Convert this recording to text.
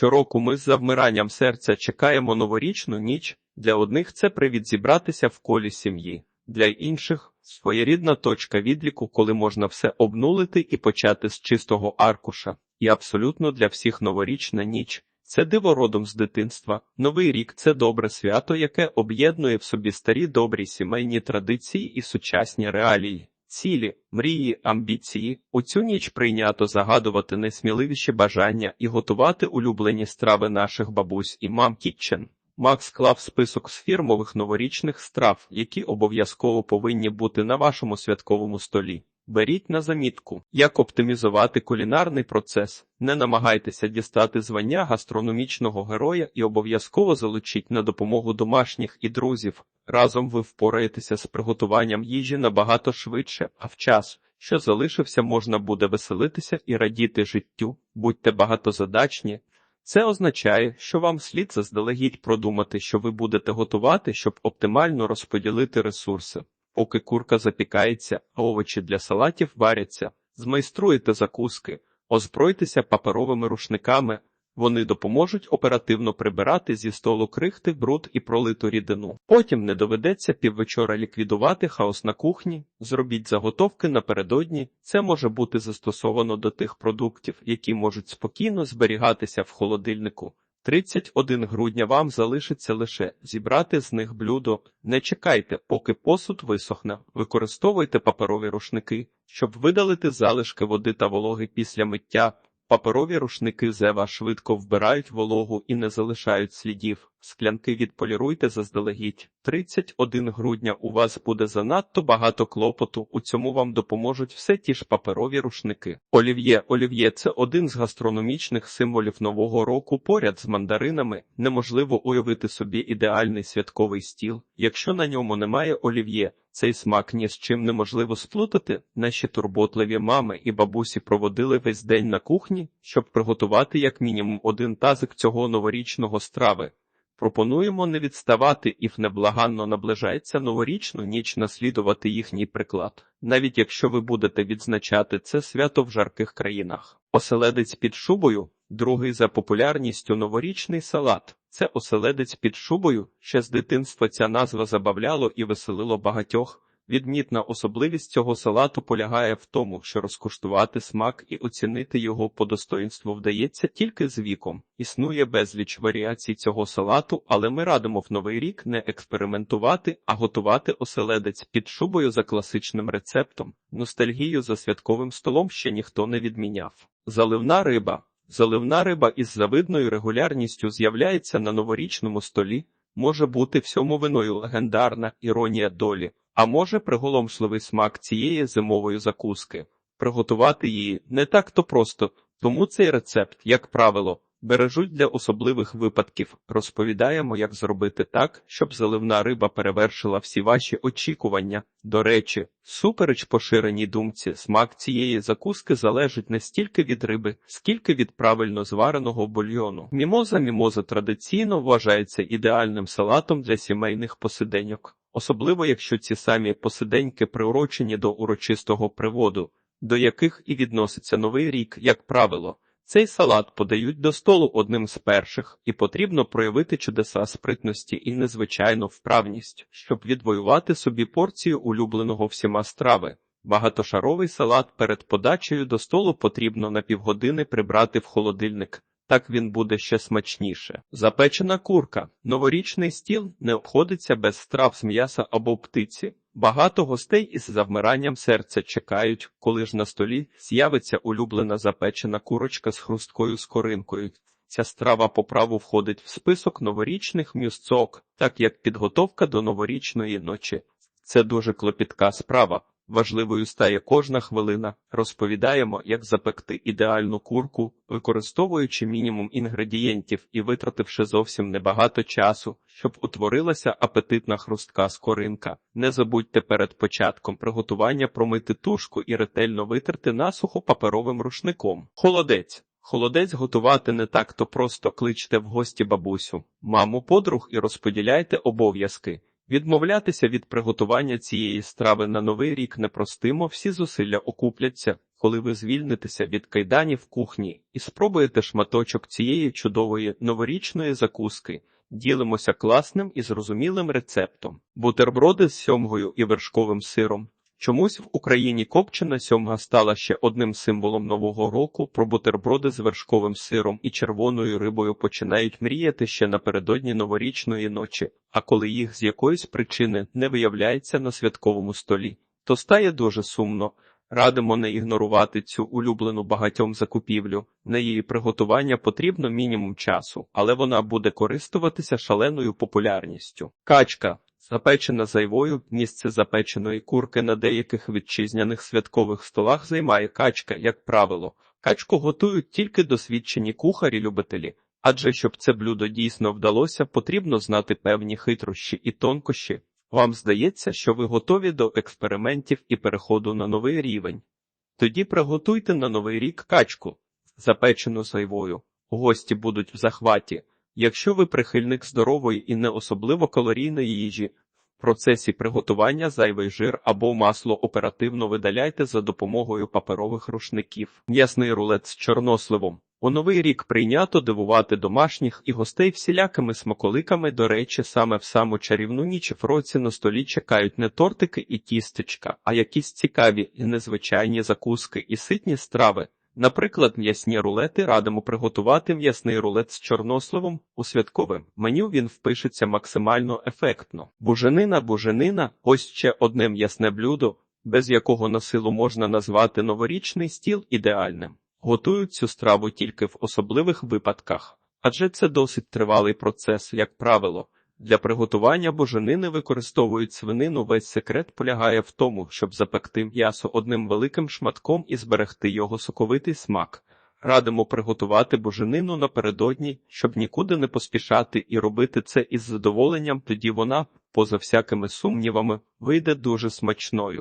Щороку ми з завмиранням серця чекаємо новорічну ніч. Для одних це привід зібратися в колі сім'ї, для інших своєрідна точка відліку, коли можна все обнулити і почати з чистого аркуша. І абсолютно для всіх новорічна ніч. Це диво родом з дитинства. Новий рік це добре свято, яке об'єднує в собі старі добрі сімейні традиції і сучасні реалії. Цілі, мрії, амбіції. У цю ніч прийнято загадувати найсміливіші бажання і готувати улюблені страви наших бабусь і мам кітчен. Макс склав список з фірмових новорічних страв, які обов'язково повинні бути на вашому святковому столі. Беріть на замітку, як оптимізувати кулінарний процес. Не намагайтеся дістати звання гастрономічного героя і обов'язково залучіть на допомогу домашніх і друзів. Разом ви впораєтеся з приготуванням їжі набагато швидше, а в час, що залишився, можна буде веселитися і радіти життю. Будьте багатозадачні. Це означає, що вам слід заздалегідь продумати, що ви будете готувати, щоб оптимально розподілити ресурси. Поки курка запікається, а овочі для салатів варяться, змайструйте закуски, озбройтеся паперовими рушниками. Вони допоможуть оперативно прибирати зі столу крихти, бруд і пролиту рідину. Потім не доведеться піввечора ліквідувати хаос на кухні. Зробіть заготовки напередодні. Це може бути застосовано до тих продуктів, які можуть спокійно зберігатися в холодильнику. 31 грудня вам залишиться лише зібрати з них блюдо. Не чекайте, поки посуд висохне. Використовуйте паперові рушники, щоб видалити залишки води та вологи після миття. Паперові рушники зева швидко вбирають вологу і не залишають слідів. Склянки відполіруйте заздалегідь. 31 грудня у вас буде занадто багато клопоту. У цьому вам допоможуть все ті ж паперові рушники. Олів'є олів'є це один з гастрономічних символів нового року. Поряд з мандаринами неможливо уявити собі ідеальний святковий стіл, якщо на ньому немає олів'є. Цей смак ні з чим неможливо сплутати. Наші турботливі мами і бабусі проводили весь день на кухні, щоб приготувати як мінімум один тазик цього новорічного страви. Пропонуємо не відставати і неблаганно наближається новорічну ніч наслідувати їхній приклад, навіть якщо ви будете відзначати це свято в жарких країнах. Оселедець під шубою, другий за популярністю новорічний салат. Це оселедець під шубою. Ще з дитинства ця назва забавляло і веселило багатьох. Відмітна особливість цього салату полягає в тому, що розкуштувати смак і оцінити його по достоинству вдається тільки з віком. Існує безліч варіацій цього салату, але ми радимо в новий рік не експериментувати, а готувати оселедець під шубою за класичним рецептом. Ностальгію за святковим столом ще ніхто не відміняв. Заливна риба. Заливна риба із завидною регулярністю з'являється на новорічному столі. Може бути всьому виною легендарна іронія долі. А може приголомшливий смак цієї зимової закуски. Приготувати її не так то просто, тому цей рецепт, як правило, бережуть для особливих випадків. Розповідаємо, як зробити так, щоб заливна риба перевершила всі ваші очікування. До речі, супереч поширеній думці, смак цієї закуски залежить не стільки від риби, скільки від правильно звареного бульйону. Мімоза мімоза традиційно вважається ідеальним салатом для сімейних посиденьок особливо якщо ці самі посиденьки приурочені до урочистого приводу, до яких і відноситься новий рік, як правило. Цей салат подають до столу одним з перших, і потрібно проявити чудеса спритності і незвичайну вправність, щоб відвоювати собі порцію улюбленого всіма страви. Багатошаровий салат перед подачею до столу потрібно на півгодини прибрати в холодильник, так він буде ще смачніше. Запечена курка. Новорічний стіл не обходиться без страв з м'яса або птиці. Багато гостей із завмиранням серця чекають, коли ж на столі з'явиться улюблена запечена курочка з хрусткою скоринкою. Ця страва по праву входить в список новорічних мюсцок, так як підготовка до новорічної ночі. Це дуже клопітка справа. Важливою стає кожна хвилина. Розповідаємо, як запекти ідеальну курку, використовуючи мінімум інгредієнтів і витративши зовсім небагато часу, щоб утворилася апетитна хрустка скоринка. Не забудьте перед початком приготування промити тушку і ретельно витерти насухо паперовим рушником. Холодець. Холодець готувати не так то просто кличте в гості бабусю, маму, подруг і розподіляйте обов'язки. Відмовлятися від приготування цієї страви на новий рік непростимо, всі зусилля окупляться. коли ви звільнитеся від кайданів кухні і спробуєте шматочок цієї чудової новорічної закуски. Ділимося класним і зрозумілим рецептом. Бутерброди з сьомгою і вершковим сиром. Чомусь в Україні копчена сьомга стала ще одним символом нового року. Про бутерброди з вершковим сиром і червоною рибою починають мріяти ще напередодні новорічної ночі, а коли їх з якоїсь причини не виявляється на святковому столі, то стає дуже сумно. Радимо не ігнорувати цю улюблену багатьом закупівлю. На її приготування потрібно мінімум часу, але вона буде користуватися шаленою популярністю. Качка запечена зайвою, місце запеченої курки на деяких вітчизняних святкових столах займає качка, як правило. Качку готують тільки досвідчені кухарі-любителі. Адже щоб це блюдо дійсно вдалося, потрібно знати певні хитрощі і тонкощі. Вам здається, що ви готові до експериментів і переходу на новий рівень. Тоді приготуйте на новий рік качку, запечену зайвою. Гості будуть в захваті. Якщо ви прихильник здорової і не особливо калорійної їжі, в процесі приготування зайвий жир або масло оперативно видаляйте за допомогою паперових рушників. М'ясний рулет з чорносливом. У новий рік прийнято дивувати домашніх і гостей всілякими смаколиками. До речі, саме в саму чарівну ніч в році на столі чекають не тортики і тістечка, а якісь цікаві і незвичайні закуски і ситні страви. Наприклад, м'ясні рулети радимо приготувати м'ясний рулет з чорносливом у святковим меню він впишеться максимально ефектно. Буженина, буженина – ось ще одне м'ясне блюдо, без якого на силу можна назвати новорічний стіл ідеальним. Готують цю страву тільки в особливих випадках, адже це досить тривалий процес, як правило. Для приготування боженини використовують свинину. Весь секрет полягає в тому, щоб запекти м'ясо одним великим шматком і зберегти його соковитий смак. Радимо приготувати боженину напередодні, щоб нікуди не поспішати і робити це із задоволенням, тоді вона, поза всякими сумнівами, вийде дуже смачною.